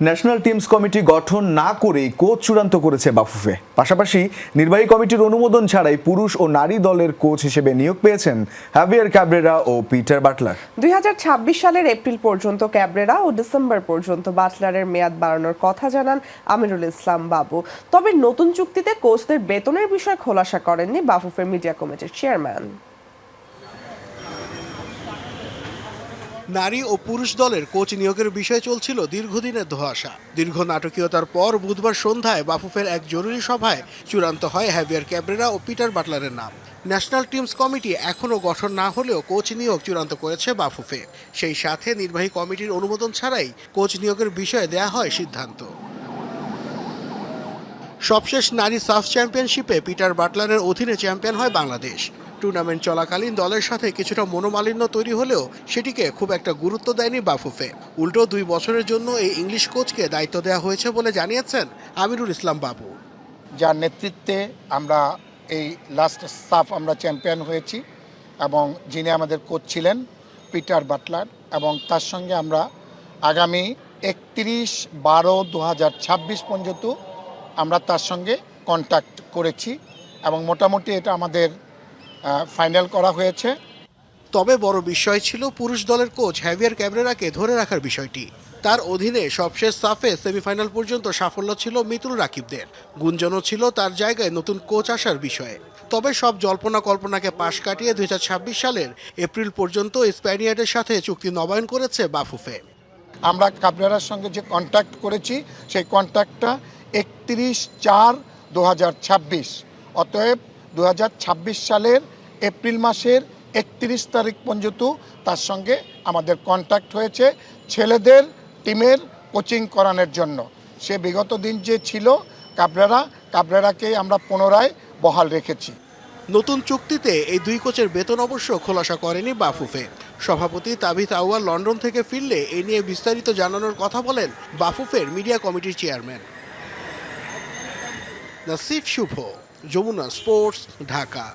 National teams committee গঠন না করেই কোচ চূড়ান্ত করেছে বাফুফে। পাশাপাশি নির্বাহী কমিটির অনুমোদন ছাড়াই পুরুষ ও নারী দলের কোচ হিসেবে নিয়োগ পেয়েছেন হ্যাভিয়ার ক্যাব্রেরা ও পিটার বাটলার দুই হাজার ছাব্বিশ সালের এপ্রিল পর্যন্ত ক্যাবরেরা ও ডিসেম্বর পর্যন্ত বাটলারের মেয়াদ বাড়ানোর কথা জানান আমিরুল ইসলাম বাবু। তবে নতুন চুক্তিতে কোচদের বেতনের বিষয়ে খোলাসা করেননি বাফুফের মিডিয়া কমিটির চেয়ারম্যান। নারী ও পুরুষ দলের কোচ নিয়োগের বিষয় চলছিল দীর্ঘদিনের ধোয়াশা। দীর্ঘ নাটকীয়তার পর বুধবার সন্ধ্যায় বাফুফের এক জরুরি সভায় চূড়ান্ত হয় হ্যাভিয়ার ক্যাবরেরা ও পিটার বাটলারের নাম। ন্যাশনাল টিমস কমিটি এখনও গঠন না হলেও কোচ নিয়োগ চূড়ান্ত করেছে বাফুফে। সেই সাথে নির্বাহী কমিটির অনুমোদন ছাড়াই কোচ নিয়োগের বিষয়ে দেয়া হয় সিদ্ধান্ত। সবশেষ নারী সাফ চ্যাম্পিয়নশিপে পিটার বাটলারের অধীনে চ্যাম্পিয়ন হয় বাংলাদেশ। টুর্নামেন্ট চলাকালীন দলের সাথে কিছুটা মনোমালিন্য তৈরি হলেও সেটিকে খুব একটা গুরুত্ব দেয়নি বাফুফে। উল্টো দুই বছরের জন্য এই ইংলিশ কোচকে দায়িত্ব দেওয়া হয়েছে বলে জানিয়েছেন আমিরুল ইসলাম বাবু। যার নেতৃত্বে আমরা এই লাস্ট সাফ আমরা চ্যাম্পিয়ন হয়েছি এবং যিনি আমাদের কোচ ছিলেন, পিটার বাটলার এবং তার সঙ্গে আমরা আগামী একত্রিশ বারো দু পর্যন্ত আমরা তার সঙ্গে কন্ট্যাক্ট করেছি এবং মোটামুটি এটা আমাদের ফাইনাল করা হয়েছে। তবে বড় বিষয় ছিল পুরুষ দলের কোচ হ্যাভিয়ার ক্যাবরেরাকে ধরে রাখার বিষয়টি। তার অধীনে সবশেষ সাফে সেমিফাইনাল পর্যন্ত সাফল্য ছিল মিতুল রাকিবদের। গুঞ্জনও ছিল তার জায়গায় নতুন কোচ আসার বিষয়ে। তবে সব জল্পনা কল্পনাকে পাশ কাটিয়ে দুই হাজার ছাব্বিশ সালের এপ্রিল পর্যন্ত স্প্যানিয়ার্ডের সাথে চুক্তি নবায়ন করেছে বাফুফে। আমরা কাবরেরার সঙ্গে যে কন্ট্যাক্ট করেছি সেই কন্ট্যাক্টটা একত্রিশ চার দু হাজার ছাব্বিশ। অতএব দু হাজার ছাব্বিশ সালের এপ্রিল মাসের একত্রিশ তারিখ পর্যন্ত তার সঙ্গে আমাদের কন্ট্যাক্ট হয়েছে ছেলেদের টিমের কোচিং করানোর জন্য। সে বিগত দিন যে ছিল, কাবরেরা, কাবরেরাকে আমরা পুনরায় বহাল রেখেছি। নতুন চুক্তিতে এই দুই কোচের বেতন অবশ্য খোলাসা করেনি বাফুফে। সভাপতি তাবিথ আউয়াল লন্ডন থেকে ফিরলে এ নিয়ে বিস্তারিত জানানোর কথা বলেন বাফুফের মিডিয়া কমিটির চেয়ারম্যান। নাসিফ শুভ। যমুনা স্পোর্টস ঢাকা।